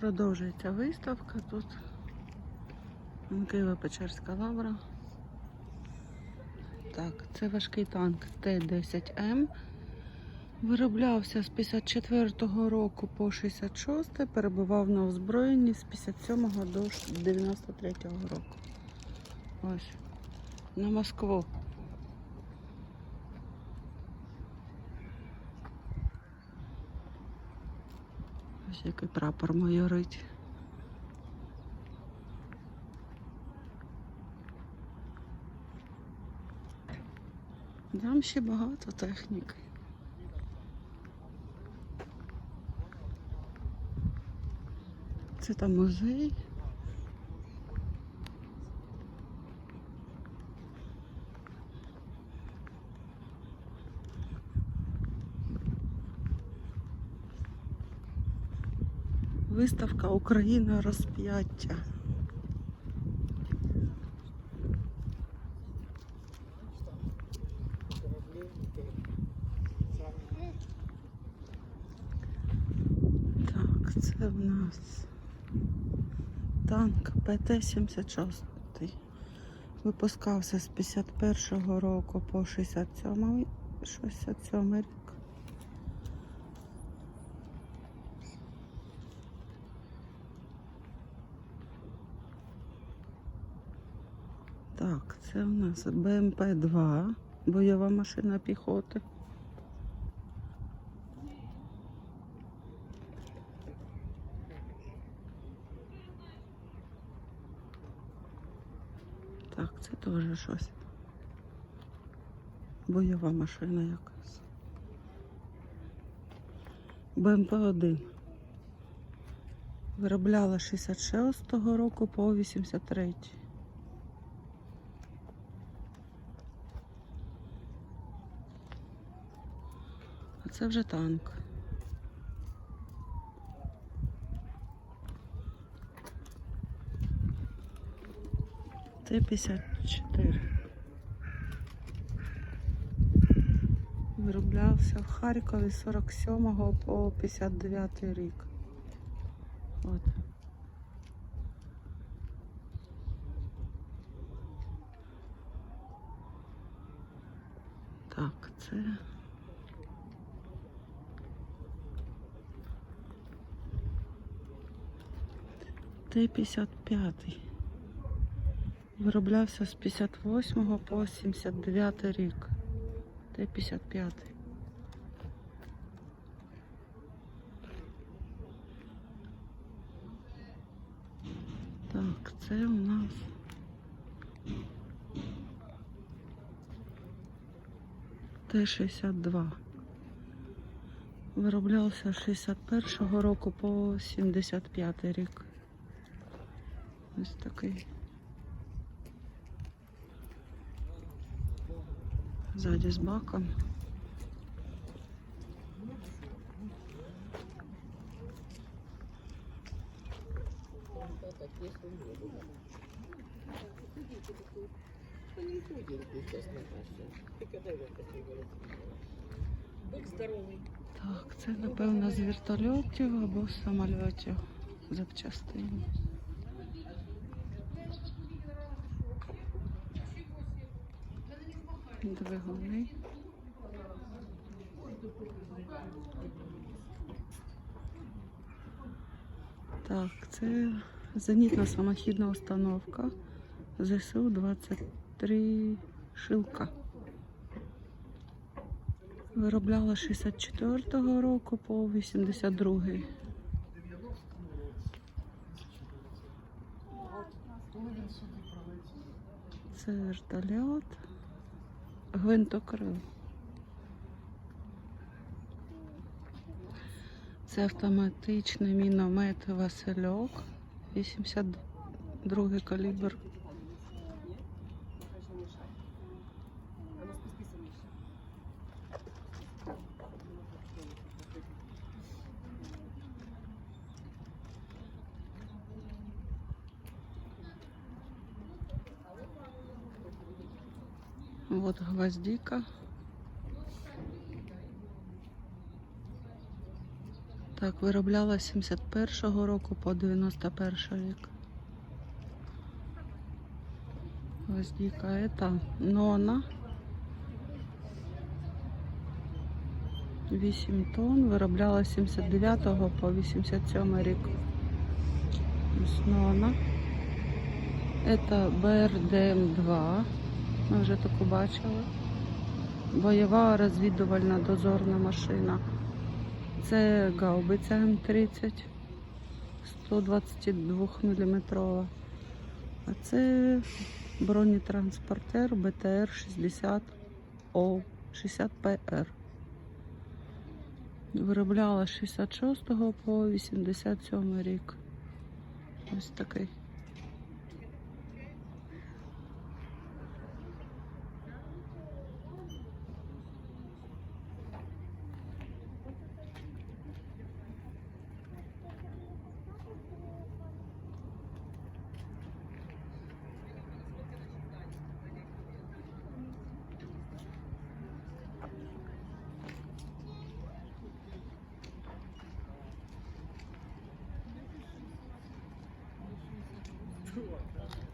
Продовжується виставка тут. Києво-Печерська лавра. Так, це важкий танк Т-10М. Вироблявся з 54-го року по 66 перебував на озброєнні з 57-го до 93-го року. Ось. На Москву. Ось який прапор майорить. Там ще багато техніки. Це там музей. Виставка Україна розп'яття. Так, це в нас танк ПТ-76. Випускався з 51-го року по 67 67 рік. Так, це у нас БМП-2, бойова машина піхоти. Так, це теж щось. Бойова машина якась. БМП-1. Виробляла з 66-го року по 83 це вже танк. Т-54. Вироблявся в Харкові з 47 по 59 рік. От. Так, це. Т-55. Вироблявся з 58 по 79 рік. Т-55. Так, це у нас. Т-62. Вироблявся з 61 року по 75 рік. Ось такий. Ззаді з баком. Так, це напевно з вертольотів або з самольотів запчастини. Двигуни. Так, це зенітна самохідна установка ЗСУ-23 Шилка. Виробляла з 64-го року по 82-й. Це вертольот. Гвинтокрил. Це автоматичний міномет Васильок. 82 калібр. Вот гвоздика. Так, виробляла з 71-го року по 91 рік. Діка ета нона. 8 тонн, виробляла з 79 по 87 рік. Нона. Це БРДМ-2. Ми вже таку бачили. Бойова розвідувальна дозорна машина. Це гаубиця М30 122 мм. А це бронетранспортер БТР 60 О 60 ПР. Виробляла з 66 по 87 рік. Ось такий. do like that.